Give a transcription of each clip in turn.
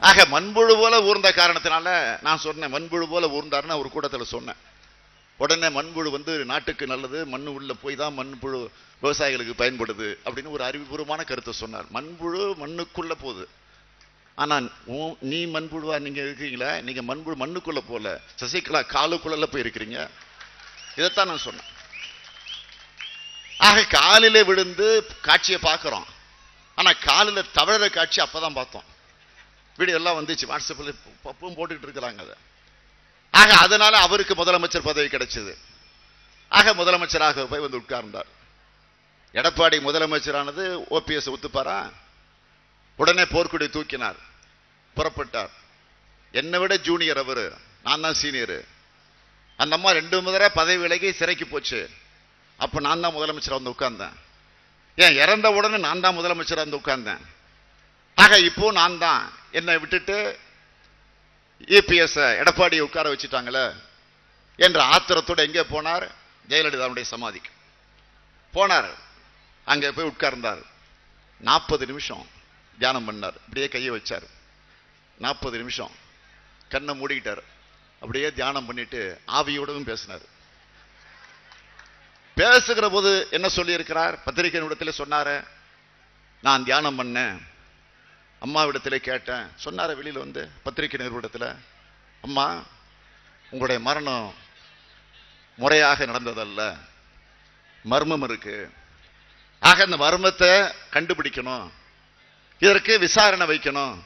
ஆக மண்புழு போல ஊர்ந்த காரணத்தினால நான் சொன்னேன் மண்புழு போல ஊர்ந்தாருன்னு ஒரு கூட்டத்தில் சொன்னேன். உடனே மண்புழு வந்து நாட்டுக்கு நல்லது மண் உள்ள போய் தான் மண்புழு விவசாயிகளுக்கு பயன்படுது அப்படின்னு ஒரு அறிவுபூர்வமான கருத்தை சொன்னார். மண்புழு மண்ணுக்குள்ள போகுது. ஆனா உன்- நீ மண்புழுவா நீங்க இருக்கீங்களா? நீங்க மண்புழு மண்ணுக்குள்ள போல. சசிகலா காலுக்குள்ள போய் இருக்கிறீங்க இதைத்தான் நான் சொன்னேன். ஆக காலிலே விழுந்து காட்சியை பார்க்குறோம். ஆனா காலில் தவழற காட்சி அப்பதான் பார்த்தோம். வீடியோ எல்லாம் வந்துச்சு வாட்ஸ்அப்பில் பப்பும் போட்டுக்கிட்டு இருக்கிறாங்க அதை. ஆக அதனால அவருக்கு முதலமைச்சர் பதவி கிடைச்சது. ஆக முதலமைச்சராக போய் வந்து உட்கார்ந்தார். எடப்பாடி முதலமைச்சரானது ஓபிஎஸ் ஒத்துப்பாரா? உடனே போர்க்குடி தூக்கினார். புறப்பட்டார். என்னை விட ஜூனியர் அவர். நான் தான் சீனியர் அந்த அம்மா ரெண்டு முதல பதவி விலகி சிறைக்கு போச்சு. அப்போ நான் தான் முதலமைச்சராக வந்து உட்கார்ந்தேன். ஏன் இறந்த உடனே நான் தான் முதலமைச்சராக வந்து உட்கார்ந்தேன். ஆக இப்போ நான் தான் என்னை விட்டுட்டு இபிஎஸ் எடப்பாடியை உட்கார வச்சுட்டாங்களே என்ற ஆத்திரத்தோட எங்கே போனார்? ஜெயலலிதாவுடைய சமாதிக்கு. போனார். அங்கே போய் உட்கார்ந்தார். நாற்பது நிமிஷம் தியானம் பண்ணார். அப்படியே கையை வச்சார். நாற்பது நிமிஷம். கண்ணை மூடிக்கிட்டார். அப்படியே தியானம் பண்ணிட்டு ஆவியோடவும் பேசினார். பேசுகிற போது என்ன சொல்லியிருக்கிறார்? பத்திரிகை நிமிடத்தில் சொன்னார நான் தியானம் பண்ணேன். அம்மாவிடத்திலே கேட்டேன். சொன்னார வெளியில் வந்து பத்திரிகை நிறுவனத்தில் அம்மா உங்களுடைய மரணம் முறையாக நடந்ததல்ல. மர்மம் இருக்கு. ஆக இந்த மர்மத்தை கண்டுபிடிக்கணும். இதற்கு விசாரணை வைக்கணும்.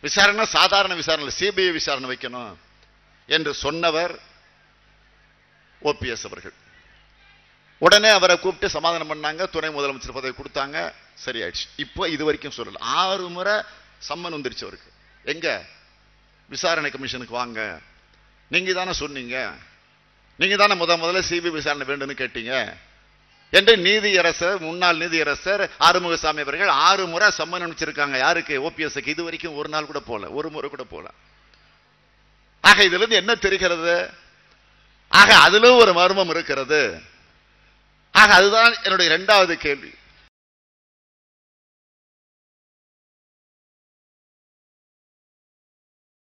விசாரணை சாதாரண விசாரணை சிபிஐ விசாரணை வைக்கணும். என்று சொன்னவர் ஓபிஎஸ் அவர்கள். உடனே அவரை கூப்பிட்டு சமாதானம் பண்ணாங்க. துணை முதலமைச்சர் பதவி கொடுத்தாங்க. சரியாயிடுச்சு. இப்போ இது வரைக்கும் சொல்லல. ஆறு முறை சம்மன் வந்துருச்சு அவருக்கு. எங்க? விசாரணை கமிஷனுக்கு வாங்க. நீங்க தானே சொன்னீங்க. நீங்க தானே முத முதல்ல சிபிஐ விசாரணை வேண்டும்னு கேட்டீங்க. என்று நீதியரசர் முன்னாள் நீதியரசர் ஆறுமுகசாமி அவர்கள் ஆறு முறை சம்மன் அனுப்பிச்சிருக்காங்க. யாருக்கு? ஓபிஎஸ்க்கு இது வரைக்கும் ஒரு நாள் கூட போல. ஒரு முறை கூட போல. ஆக இதுல இருந்து என்ன தெரிகிறது? ஆக அதிலும் ஒரு மர்மம் இருக்கிறது. ஆக அதுதான் என்னுடைய இரண்டாவது கேள்வி.